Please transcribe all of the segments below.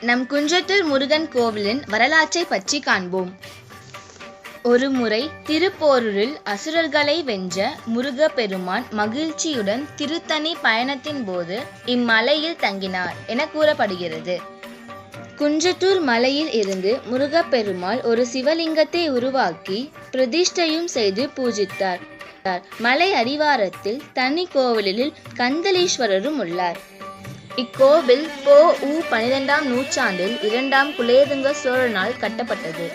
நம் குன்றத்தூர் முருகன் கோவிலின் வரலாற்றை பற்றி காண்போம். ஒருமுறை திருப்போரூரில் அசுரர்களை வென்ற முருகப்பெருமான் மகிழ்ச்சியுடன் திருத்தணி பயணத்தின் போது இம்மலையில் தங்கினார் என கூறப்படுகிறது. குன்றத்தூர் மலையில் இருந்து முருகப்பெருமாள் ஒரு சிவலிங்கத்தை உருவாக்கி பிரதிஷ்டையும் செய்து பூஜித்தார். மலை அடிவாரத்தில் தனி கோவிலில் கந்தலீஸ்வரரும் உள்ளார். இக்கோவில் போ உ பனிரெண்டாம் நூற்றாண்டில் இரண்டாம் குலேதுங்க சோழனால் கட்டப்பட்டது.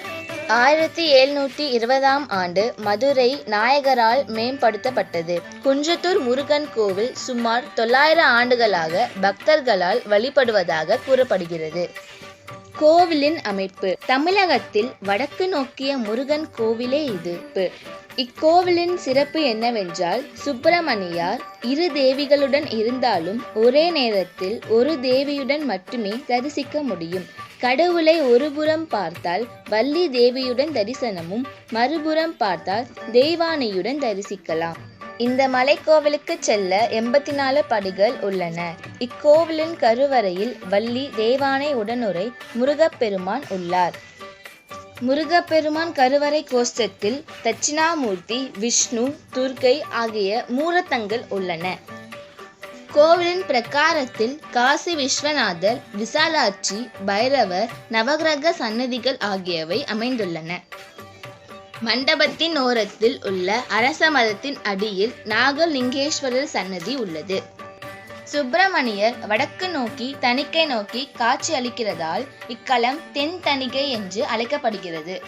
ஆயிரத்தி எழுநூற்றி இருபதாம் ஆண்டு மதுரை நாயகரால் மேம்படுத்தப்பட்டது. குன்றத்தூர் முருகன் கோவில் சுமார் தொள்ளாயிரம் ஆண்டுகளாக பக்தர்களால் வழிபடுவதாக கூறப்படுகிறது. கோவிலின் அமைப்பு. தமிழகத்தில் வடக்கு நோக்கிய முருகன் கோவிலே இது. இக்கோவிலின் சிறப்பு என்னவென்றால் சுப்பிரமணியார் இரு தேவிகளுடன் இருந்தாலும் ஒரே நேரத்தில் ஒரு தேவியுடன் மட்டுமே தரிசிக்க முடியும். கடவுளை ஒருபுறம் பார்த்தால் வள்ளி தேவியுடன் தரிசனமும் மறுபுறம் பார்த்தால் தெய்வானையுடன் தரிசிக்கலாம். இந்த மலைக்கோவிலுக்கு செல்ல எண்பத்தி நாலு படிகள் உள்ளன. இக்கோவிலின் கருவறையில் வள்ளி தேவானை உடனுரை முருகப்பெருமான் உள்ளார். முருகப்பெருமான் கருவறை கோஷ்டத்தில் தட்சிணாமூர்த்தி விஷ்ணு துர்க்கை ஆகிய மூரத்தங்கள் உள்ளன. கோவிலின் பிரகாரத்தில் காசி விஸ்வநாதர் விசாலாட்சி பைரவர் நவகிரக சன்னதிகள் ஆகியவை அமைந்துள்ளன. மண்டபத்தின் ஓரத்தில் உள்ள அரச மரத்தின் அடியில் நாகலிங்கேஸ்வரர் சன்னதி உள்ளது. சுப்பிரமணியர் வடக்கு நோக்கி தணிக்கை நோக்கி காட்சி அளிக்கிறதால் இக்களம் தென் தணிகை என்று அழைக்கப்படுகிறது.